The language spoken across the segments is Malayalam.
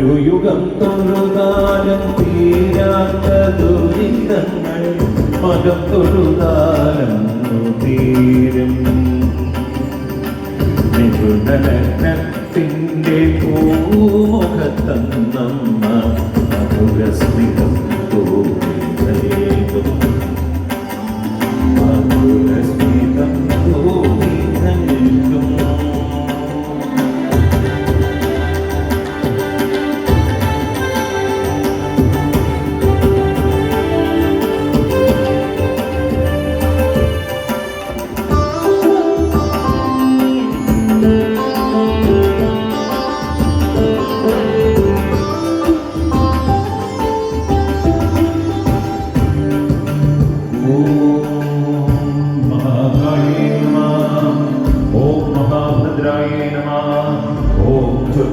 ഒരു യുഗം തൊഴുതാലും തീരാത്ത ദുരിതങ്ങൾ മകം തൊഴുതാലും തീരും. പൂമുഖത്തന്നമ്മ മധുരസ്മിതം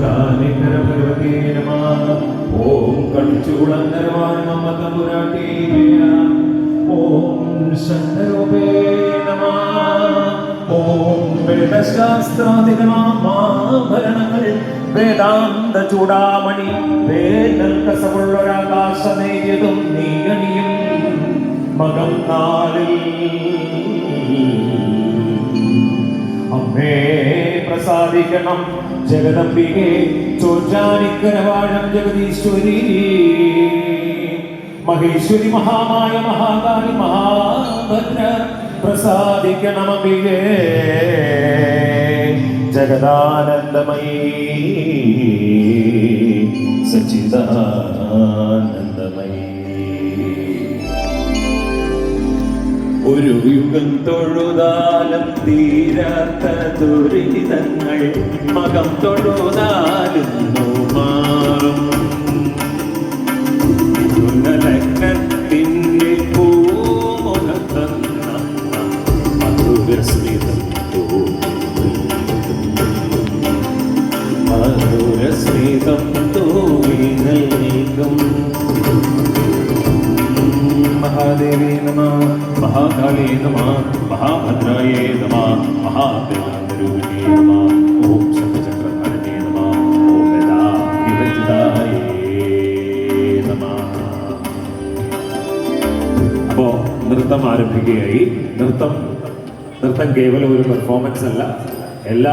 ചുട്ടാനിക്കരഭഗവതേ നമഃ ഓം കണിച്ചുകുളങ്ങരവാൻ മമ തമ്പുരാട്ടി ഓം ശങ്കരൂപേ നമഃ. ഓം വേദശാസ്ത്രാധികമാഭരണങ്ങൾ വേദാന്ത ചൂടാമണി. വേദൽ കസവുള്ളൊരാകാശ നേരിയതും നീകണിയും മകം നാളിൽ. അമ്മേ പ്രസാദിക്കണം. ജഗദംബികെ ചോറ്റാനിക്കരവാഴം ജഗദീശ്വരി. മഹേശ്വരി മഹാമായ മഹാകാളി മഹാഭദ്ര പ്രസാദിക്കണം അംബികേ ജഗദാനന്ദമയീ സച്ചിദാനന്ദമയീ ഒരു യുഗം തൊഴുതാലും തീരാത്ത ദുരിതങ്ങൾ. മകം തൊഴുതാലും നമ. മഹാകാളേ നമ മഹാഭദ്രായേ നമ മഹാദേവാന്തരൂപിണേ നമ ഓം ശംഖചക്രധാരണേ നമ ഓം വേദാധിപതിതായേ നമ അപ്പോ നൃത്തം ആരംഭിക്കുകയായി. നൃത്തം നൃത്തം കേവലം ഒരു പെർഫോമൻസ് അല്ല. എല്ലാ